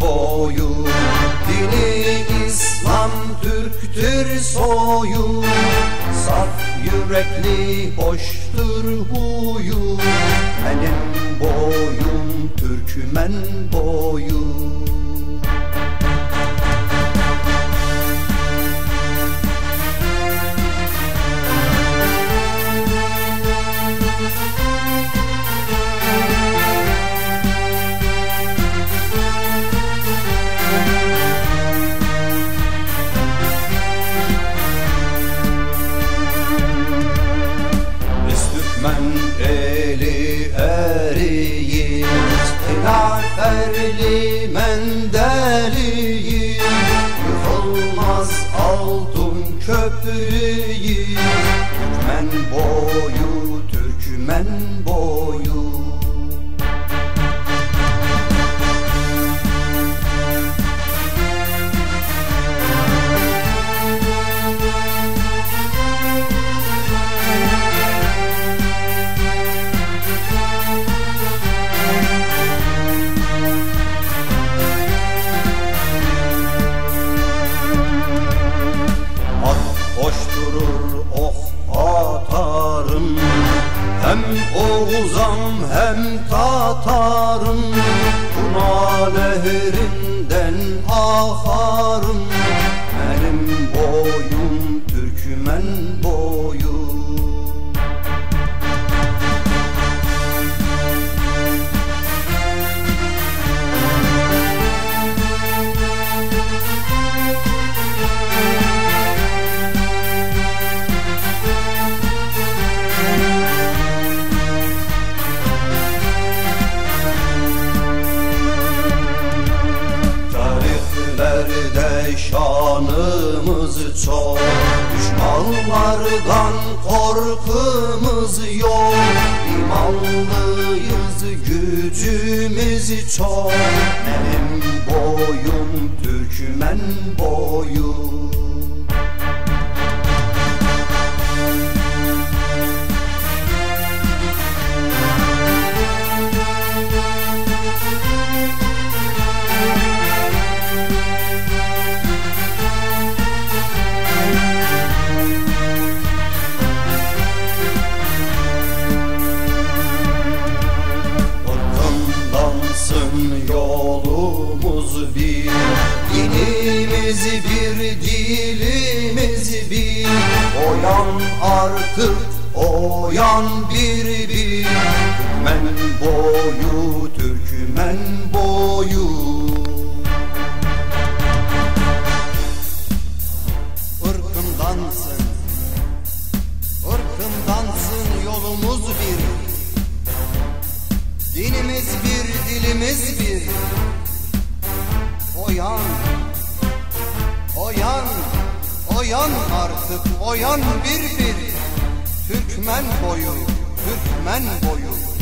boyu Dini İslam Türktür soyu. Saf yürekli hoştur huyu. Benim boyum Türkmen boyu Hilaferli mendeliyiz Yıkılmaz altın köprüyüz Türkmen boyu, Türkmen boyu Oğuzam hem Tatarım Buna nehrinden akarım Tarihlerde şanımız çok? Düşmanlardan korkumuz yok. İmanlıyız gücümüz çok. Benim boyum Türkmen boyu Dinimiz bir, dilimiz bir. Oyan artık, oyan bir bir. Türkmen boyu, Türkmen boyu. Irkımdansın. Irkımdansın yolumuz bir. Dinimiz bir, dilimiz bir. Oyan Oyan Oyan artık, oyan bir bir. Türkmen boyu, Türkmen boyu